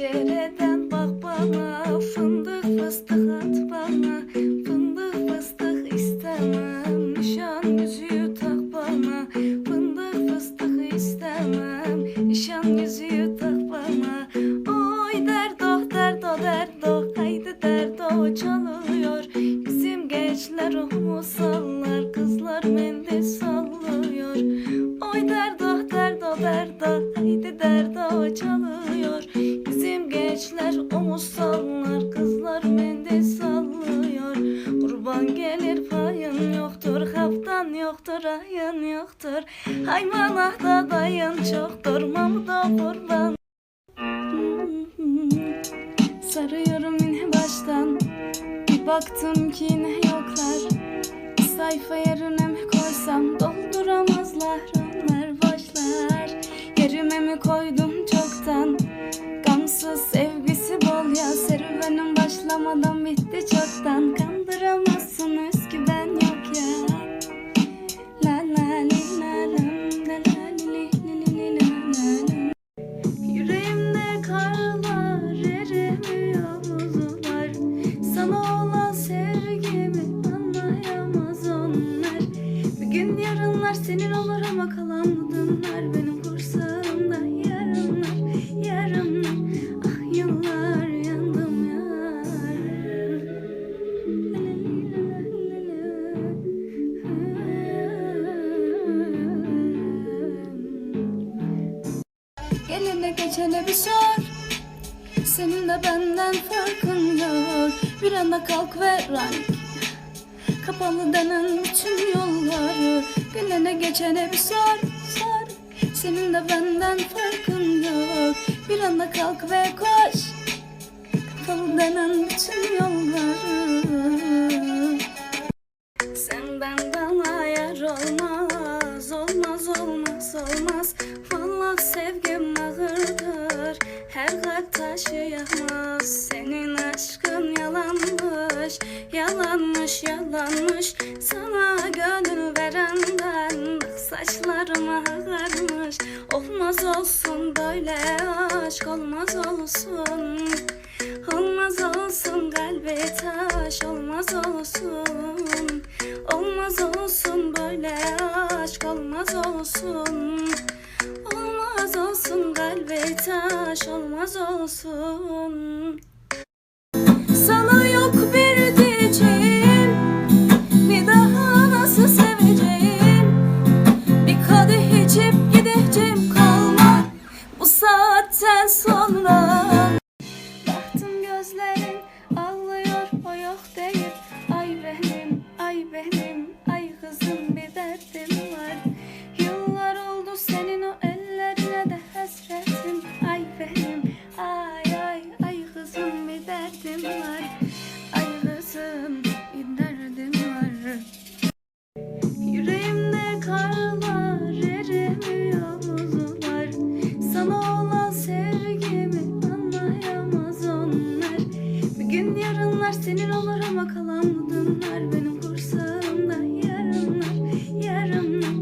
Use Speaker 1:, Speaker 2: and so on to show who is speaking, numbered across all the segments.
Speaker 1: pencereden bak bana Fındık fıstık at bana Fındık fıstık istemem Nişan yüzüğü tak bana Fındık fıstık istemem Nişan yüzüğü tak bana. Oy derdo derdo derdo Haydi derdo çalıyor Bizim gençler omuz sallar Kızlar mendil yoktur Haymanahta dayın çoktur Mamuda kurban Sarıyorum yine baştan. Bir baktım ki yine yoklar. Sayfa yerine mi koysam? Dolduramazlar onlar boşlar Yerime mi koydum çoktan? Gamsız sevgisi bol ya. Serüvenim başlamadan bitti çoktan. Kandıramazsınız ama kalan bu dünler Benim kursağımda. Yarınlar, yarınlar. Ah yıllar yandım yar. Gelene geçene bir sor. Senin de benden farkın yok. Bir anda kalk ve rank Kapalı denen bütün yolları Gelene geçene bir sor sor Senin de benden farkın yok Bir anda kalk ve koş Kapalı denen bütün yolları Senden bana yer olmaz, olmaz, olmaz, olmaz. Vallahi sevgim ağırdır, her kalp taşıyamaz. Senin aşkın yalanmış, yalanmış, yalanmış. Sana gönül Olmaz olsun böyle aşk, olmaz olsun. Olmaz olsun kalbe taş olmaz olsun. Olmaz olsun böyle aşk olmaz olsun. Olmaz olsun kalbe taş olmaz olsun. Sana yarınlar senin olur ama kalan bu dünler Benim kursağımda yarınlar, yarınlar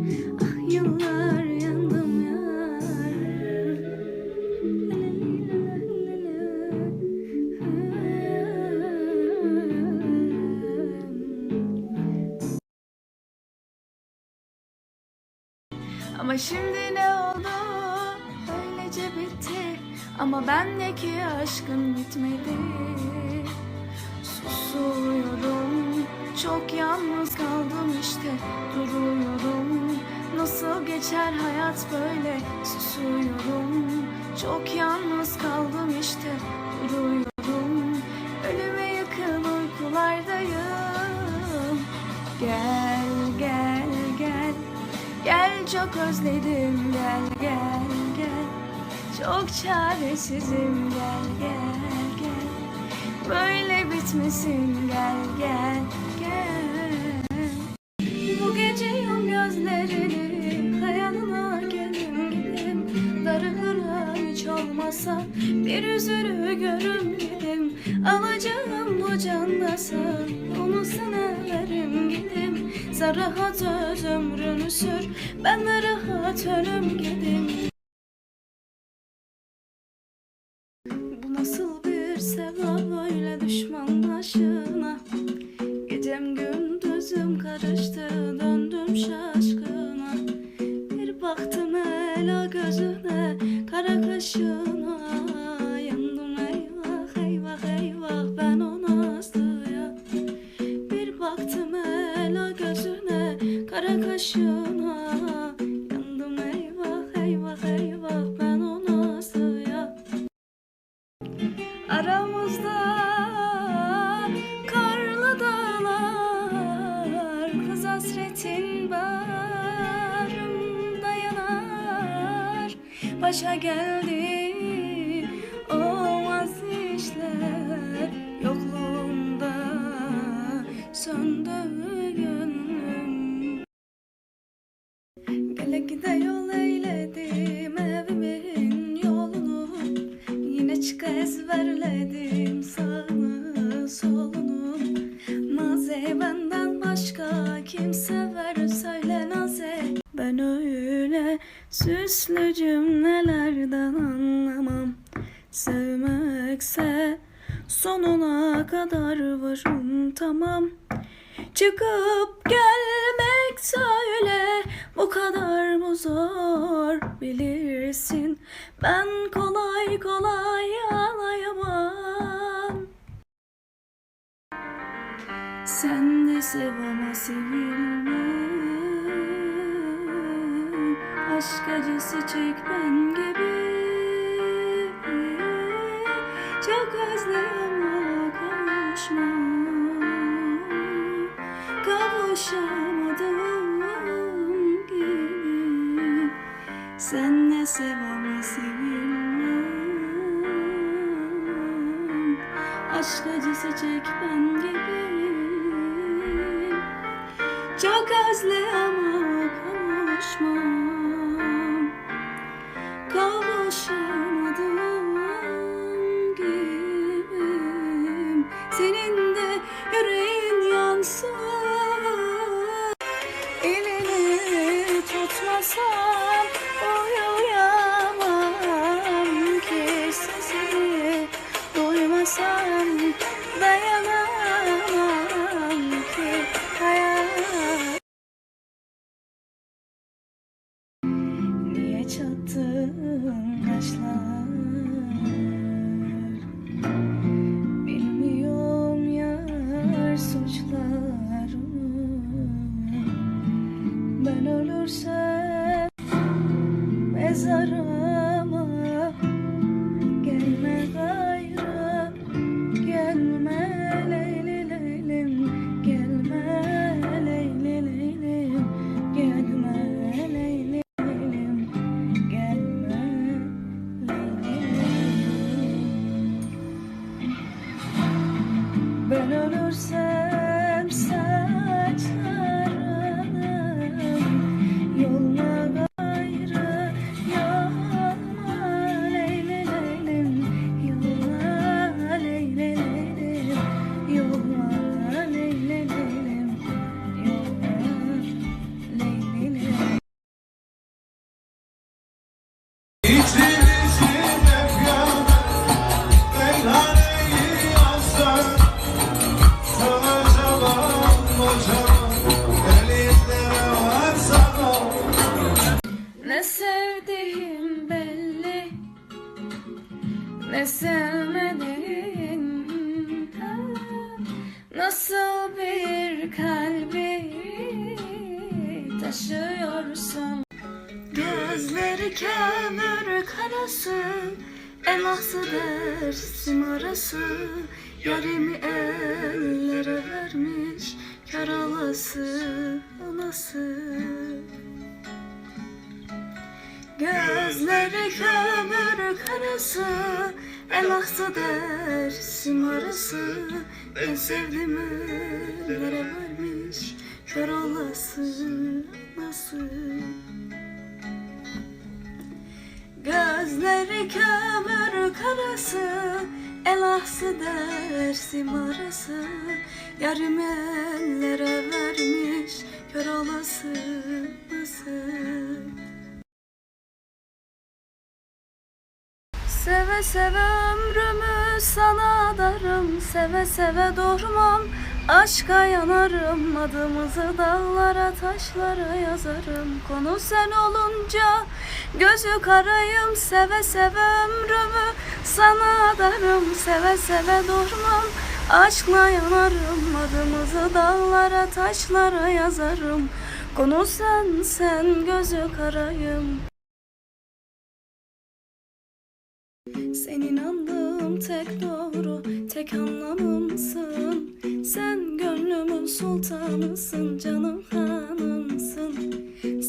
Speaker 1: Ah yıllar yandım yar Ama şimdi ne oldu? Öylece bitti. Ama bendeki aşkın bitmedi. Susuyorum. Çok yalnız kaldım işte. Duruyorum. Nasıl geçer hayat böyle? Susuyorum. Çok yalnız kaldım işte. Duruyorum. Ölüme yakın uykulardayım. Gel gel gel. Gel çok özledim gel gel gel Çok çaresizim gel gel Böyle bitmesin gel gel gel. Bu gece yum gözlerini Hayalına gelin gidelim Darılır hiç olmasa Bir yüzünü görüm dedim Alacağım bu candasa Onu sana verim. Gidim Sen rahat öz ömrünü sür. Ben de rahat ölüm gidim Bu düşman başına. Gecem gündüzüm karıştı döndüm şaşkına. Bir baktım ela gözüne kara kaşına Başa geldi. Olmaz işler Yokluğunda. Söndü gönlüm. Gele gide yol eyledim evimin yolunu. Yine çıka ezberledim sağını solunu. Naze benden başka kim kadar varım tamam. Çıkıp gelmek söyle bu kadar mı zor bilirsin? Ben kolay kolay ağlayamam. Sen de sev ama sevilme Aşk acısı çek ben gibi. Çok özlem ama kavuşma Kavuşamadım gibi Sen ne sev ama sevilmem. Aşk acısı çek ben gibi. Çok özle ama kavuşmam Kavuşamadım mezarıma Ne sevmediğin Ha, Nasıl bir kalbi taşıyorsun? Gözleri kömür karası Elası dersim arası Yarimi ellere vermiş Kör olası anası Gözleri kömür karası Elahsa dersim arası. En sevdim ellere vermiş Kör olası nasıl? Gözleri kömür karası Elahsı dersim arası. Yarım ellere vermiş Kör olası nasıl Seve seve ömrümü sana adarım Seve seve durmam Aşka yanarım. Adımızı dağlara taşlara yazarım. Konu sen olunca Gözü karayım. Seve seve ömrümü Sana adarım Seve seve durmam Aşkla yanarım. Adımızı dağlara taşlara yazarım. Konu sen sen gözü karayım Sen inandığım tek doğru, tek anlamımsın. Sen gönlümün sultanısın, canım hanımsın.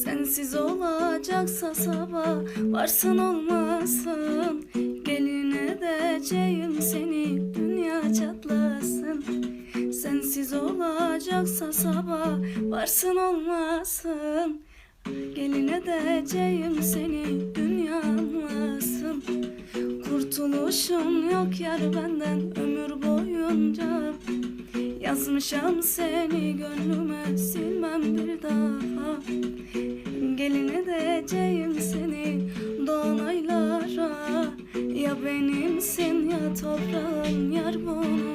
Speaker 1: Sensiz olacaksa sabah, varsın olmasın. Gelin edeceğim seni, dünya çatlasın. Sensiz olacaksa sabah, varsın olmasın. Gelin edeceğim seni, dünya anlasın Kurtuluşun yok yar benden ömür boyunca. Yazmışam seni gönlüme silmem bir daha. Gelin edeceğim seni doğan aylara Ya benimsin ya toprağın yar bunu